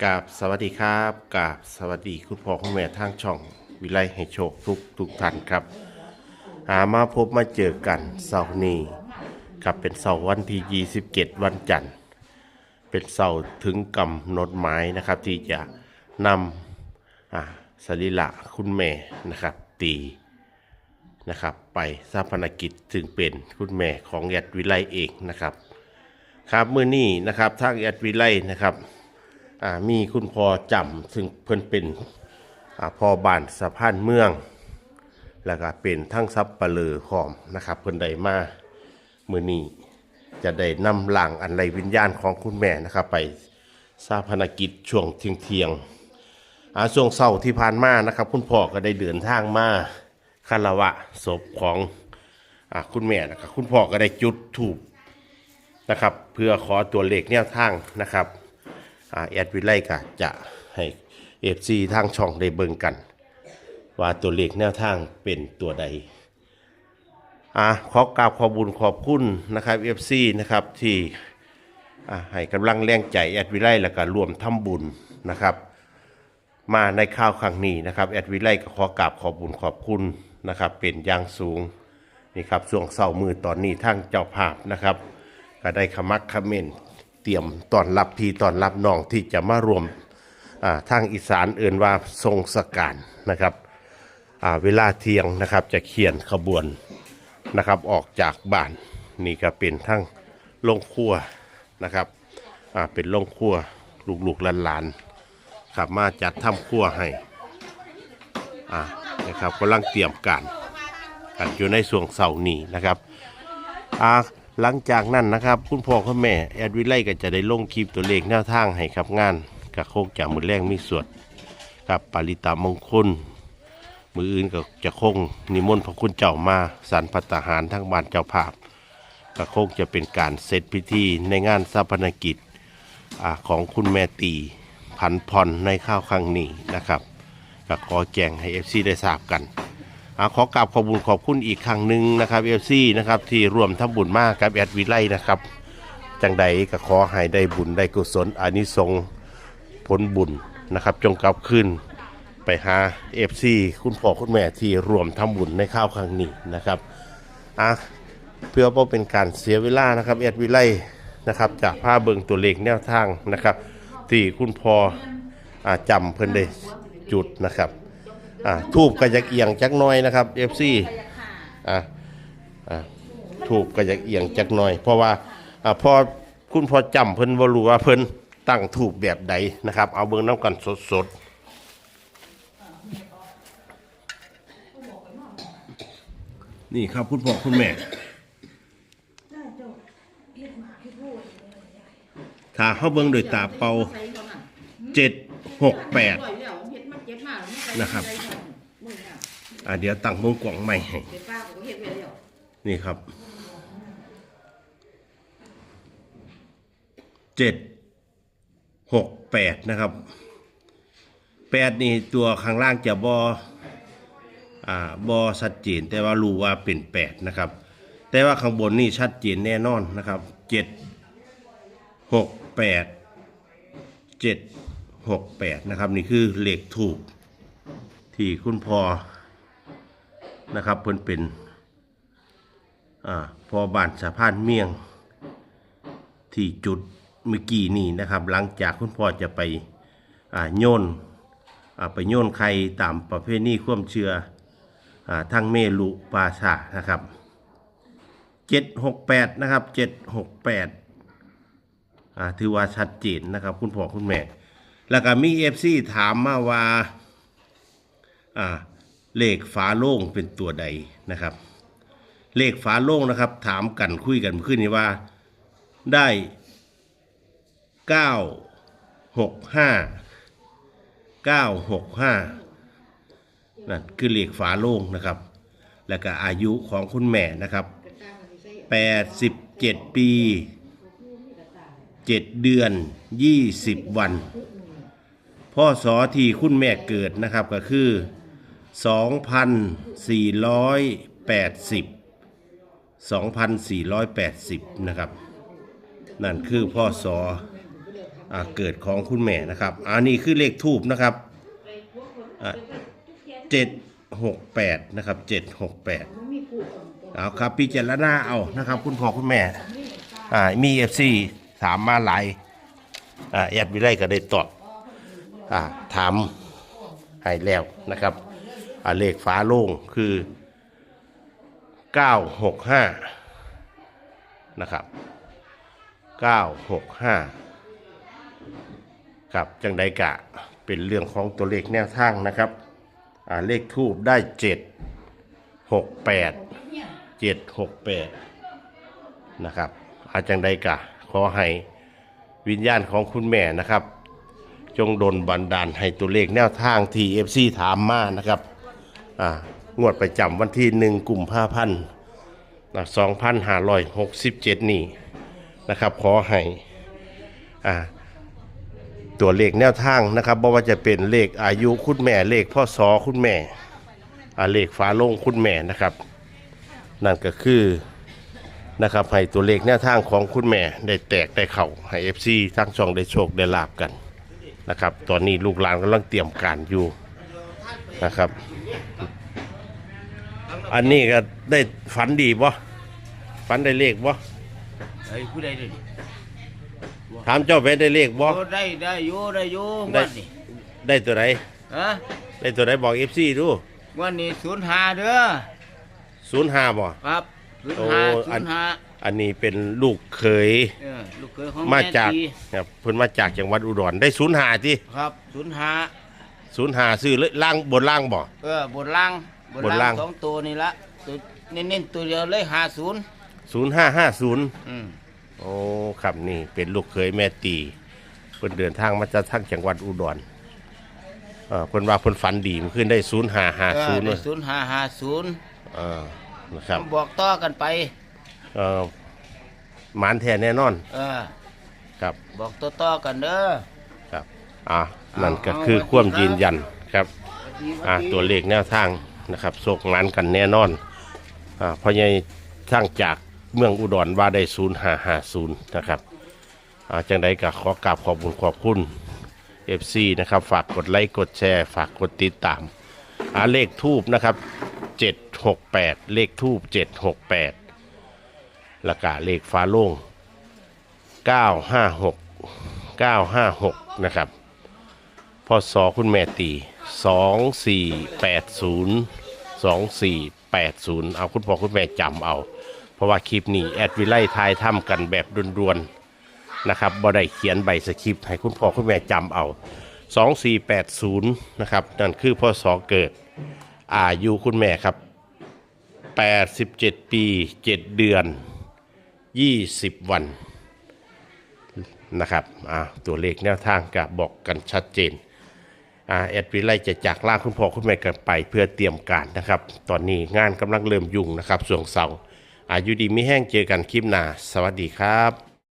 กับสวัสดีครับกับสวัสดีคุณพ่อคุณแม่ทางช่องวิไลให้โชคทุกทุกท่านครับ หามาพบมาเจอกันเสาร์นี้กับเป็นเสาร์วันที่ 27 วันจันทร์ เป็นเสาร์ถึงกำหนดหมายนะครับ ที่จะนำสรีระคุณแม่นะครับตีนะครับไปสร้างพนกิจถึงเป็นคุณแม่ของแอดวิไลเองนะครับ ครับเมื้อนี้นะครับทางแอดวิไลนะครับ มีคุณพ่อจำซึ่งเพิ่นเป็นอพ่อบ้านสะพานเมือง แล้วก็เป็นทั้งซับปะเลอหอมนะครับ เพิ่นได้มามือนี้จะได้นำหลังอันไรวิญญาณของคุณแม่นะครับ ไปสาพนกิจช่วงเที่ยงเที่ยงอาช่วงเช้าที่ผ่านมานะครับ คุณพ่อก็ได้เดินทางมาคารวะศพของอคุณแม่นะครับ คุณพ่อก็ได้จุดถูปนะครับ เพื่อขอตัวเลขแนวทางนะครับ แอดวิไลก็จะให้เอฟซีทางช่องได้เบิ่งกัน ว่าตัวเลขแนวทางเป็นตัวใดอ่าขอกราบขอบุญขอบคุณนะครับเอฟซีนะครับที่อ่าให้กำลังแรงใจแอดวิไลแล้วก็รวมทำบุญนะครับ มาในข้าวครั้งนี้นะครับแอดวิไลก็ขอกราบขอบุญขอบคุณนะครับ เป็นอย่างสูงนี่ครับช่วงเศร้ามือตอนนี้ทั้งเจ้าภาพนะครับ ก็ได้ขมักขม้น เตรียมตอนรับพี่ตอนรับน้องที่จะมารวมทางอีสานเอื่นว่าทรงสการนะครับเวลาเที่ยงนะครับจะเขียนขบวนนะครับออกจากบ้านนี่ก็เป็นทั้งโรงครัวนะครับเป็นโรงครัวลูกๆหลานๆขับมาจัดทำครัวให้นะครับกำลังเตรียมการกันอยู่ในส่วงเสาร์นี้นะครับอ่า หลังจากนั้นนะครับ คุณพ่อคุณแม่แอดวิไลก็จะได้ลงคลิปตัวเลขแนวทางให้ครับงานกับโคกจากมือแรกมีสวดครับปาริตามงคล มืออื่นก็จะคงนิมนต์พระคุณเจ้ามาสารพัตตาหารทั้งบ้านเจ้าภาพก็คงจะเป็นการเสร็จพิธีในงานสาปนกิจอของคุณแม่ตีพันพรในข้าวครั้งนี้นะครับก็ขอแจ้งให้เอฟซีได้ทราบกัน อาขอกราบขอบคุญขอบคุณอีกครั้งหนึ่งนะครับเอฟซีนะครับที่ร่วมทำบุญมากกับแอดวิไลนะครับจังใดก็ขอให้ได้บุญได้กุศลอานิสงส์ผลบุญนะครับ จงกลับขึ้นไปหาเอฟซีคุณพ่อคุณแม่ที่ร่วมทำบุญในข้าวครั้งนี้นะครับอะเพื่อบ่เป็นการเสียเวลานะครับแอดวิไลนะครับจากผ้าเบิงตัวเลขแนวทางนะครับ ที่คุณพ่ออาจำเพิ่นได้จุดนะครับ อ่าทูบก็จะเอียงจักหน้อยนะครับ FC อ่าอ่าทูบก็จะเอียงจักหน้อย เพราะว่าอ่าพอคุณพอจำเพิ่นบ่รู้ว่าเพิ่นตั้งทูบแบบใดนะครับ เอาเบิ่งน้ำกันสดๆนี่ครับคุณพ่อคุณแม่ ถ้าเฮาเบิ่งโดยตาเป่า7 6 8นะครับ อ่าเดี๋ยวตั้งวงกว้างใหม่ให้นี่ครับเจ็ดหกแปดนะครับแปดนี่ตัวข้างล่างจะบออ่าบอชัดเจนแต่ว่ารู้ว่าเป็นแปดนะครับ แต่ว่าข้างบนนี่ชัดเจนแน่นอนนะครับเจ็ดหกแปดเจ็ดหกแปดนะครับ นี่คือเลขถูกที่คุณพ่อ นะครับเพิ่นเป็นอ่าพอบ้านสะพานเมียง ที่จุดเมื่อกี้นี่นะครับ หลังจากคุณพ่อจะไปอ่าโยนอ่าไปโยนใครตามประเพณีความเชื่ออ่าทางเมลุปาชานะครับเจ็ดหกแปดนะครับเจ็ดหกแปดอ่าถือว่าชัดเจนนะครับ คุณพ่อคุณแม่ แล้วก็มีเอฟซีถามมาว่าอ่า เลขฝาโล่งเป็นตัวใดนะครับ เลขฝาโล่งนะครับ ถามกันคุยกันเมื่อคืนนี้ว่าได้เก้าหกห้าเก้าหกห้านั่นคือเลขฝาโล่งนะครับ แล้วก็อายุของคุณแม่นะครับแปดสิบเจ็ดปีเจ็ดเดือนยี่สิบวันพ่อสอที่คุณแม่เกิดนะครับก็คือ 2,480 2,480 นะครับ นั่นคือพ่อสออเกิดของคุณแม่นะครับอันนี้คือเลขทูบนะครับเจ็ดหกแปดนะครับเจ็ดหกแปดเอาครับพิจรณาเอานะครับ คุณพ่อคุณแม่อ่ามีเอฟซีถามมาหลายอ่าแอดวิไลก็ได้ตอบอ่าถามให้แล้วนะครับ อเลขฟ้าโล่งคือ 965 นะครับ 965 ครับ จังใดกะเป็นเรื่องของตัวเลขแนวทางนะครับอ่าเลขทูบได้ 7 68 768 นะครับ อาจังใดกะขอให้วิญญาณของคุณแม่นะครับ จงดลบันดาลให้ตัวเลขแนวทางที่ FC ถามมานะครับ งวดประจำวันที่หนึ่งกุมภาพันธ์สองพันห้าร้อยหกสิบเจ็ดนี่นะครับขอให้อ่าตัวเลขแนวทางนะครับบ่ว่าจะเป็นเลขอายุคุณแม่เลขพ่อสอคุณแม่เลขฟ้าลงคุณแม่นะครับ นั่นก็คือนะครับให้ตัวเลขแนวทางของคุณแม่ได้แตกได้เข่าให้เอฟซีทั้งช่องได้โชคได้ลาบกันนะครับ ตอนนี้ลูกหลานกำลังเตรียมการอยู่ นะครับ อันนี้ก็ได้ฝันดีบ่ฝันได้เลขบ่ไอ้ผู้ใดดิถามเจ้าแม่ได้เลขบ่ โอ้ได้ได้อยู่ได้อยู่ได้ วันนี้ได้ตัวไหนฮะได้ตัวไหนบอกเอฟซีดูวันนี้ศูนย์หาเด้อศูนย์ห้าบ่ ครับศูนย์โอ้หาอัศูนนย์หาอันนี้เป็นลูกเขยเออลูกเขยของมาแม่จากตีครับเพิ่นมาจากจังหวัดอุดรได้ศูนย์ห้าที่ครับศูนย์หา ศูนย์ห้าซื้อเลยล่างบนล่างบ่ เออบนล่างบนล่าง สองตัวนี่ละตัวเน้นๆตัวเดียวเลยหาศูนย์ศูนย์ห้าห้าศูนย์อืมโอ้ครับนี่เป็นลูกเขยแม่ตีเพิ่นเดินทางมาจากทางจังหวัดอุดรเอ่อเพิ่นว่าเพิ่นฝันดีมันขึ้นได้ศูนย์ห้าห้าเออศูนย์ได้ศูนย์หาหาศูนย์เออนะครับบอกต่อกันไป เอ่อหมานแท้แน่นอนเออ ครับ บอกต่อๆกันเด้อครับ อ่านั่นก็คือความยืนยันครับอ่าตัวเลขแนวทางนะครับโศกงานกันแน่นอนอ่าเพราะยังช่างจากเมืองอุดรว่าได้ศูนย์ห้าห้าศูนย์นะครับอ่าจังใดก็ขอกราบขอบคุณขอบคุณ FC นะครับฝากกดไลค์กดแชร์ ฝากกดติดตามอ่าเลขทูบนะครับ768เลขทูบ768แล้วก็เลขฟ้าโล่ง956 956 นะครับ พศคุณแม่ตี2480 2480เอาคุณพ่อคุณแม่จำเอา เพราะว่าคลิปนี้แอดวิไลทายทำกันแบบรวนๆนะครับบ่ได้เขียนใบสคริปต์ให้คุณพ่อคุณแม่จำเอา2480นย์นะครับนั่นคือพศเกิดอายุคุณแม่ครับ87ปี7เดือน20วันนะครับตัวเลขแนวทางกับบอกกันชัดเจน แอดวิไลจะจากล่างคุณพ่อคุณแม่กันไป เพื่อเตรียมการนะครับ ตอนนี้งานกำลังเริ่มยุ่งนะครับส่วงเสาอายุดีไม่แห้งเจอกันคลิปหน้า สวัสดีครับ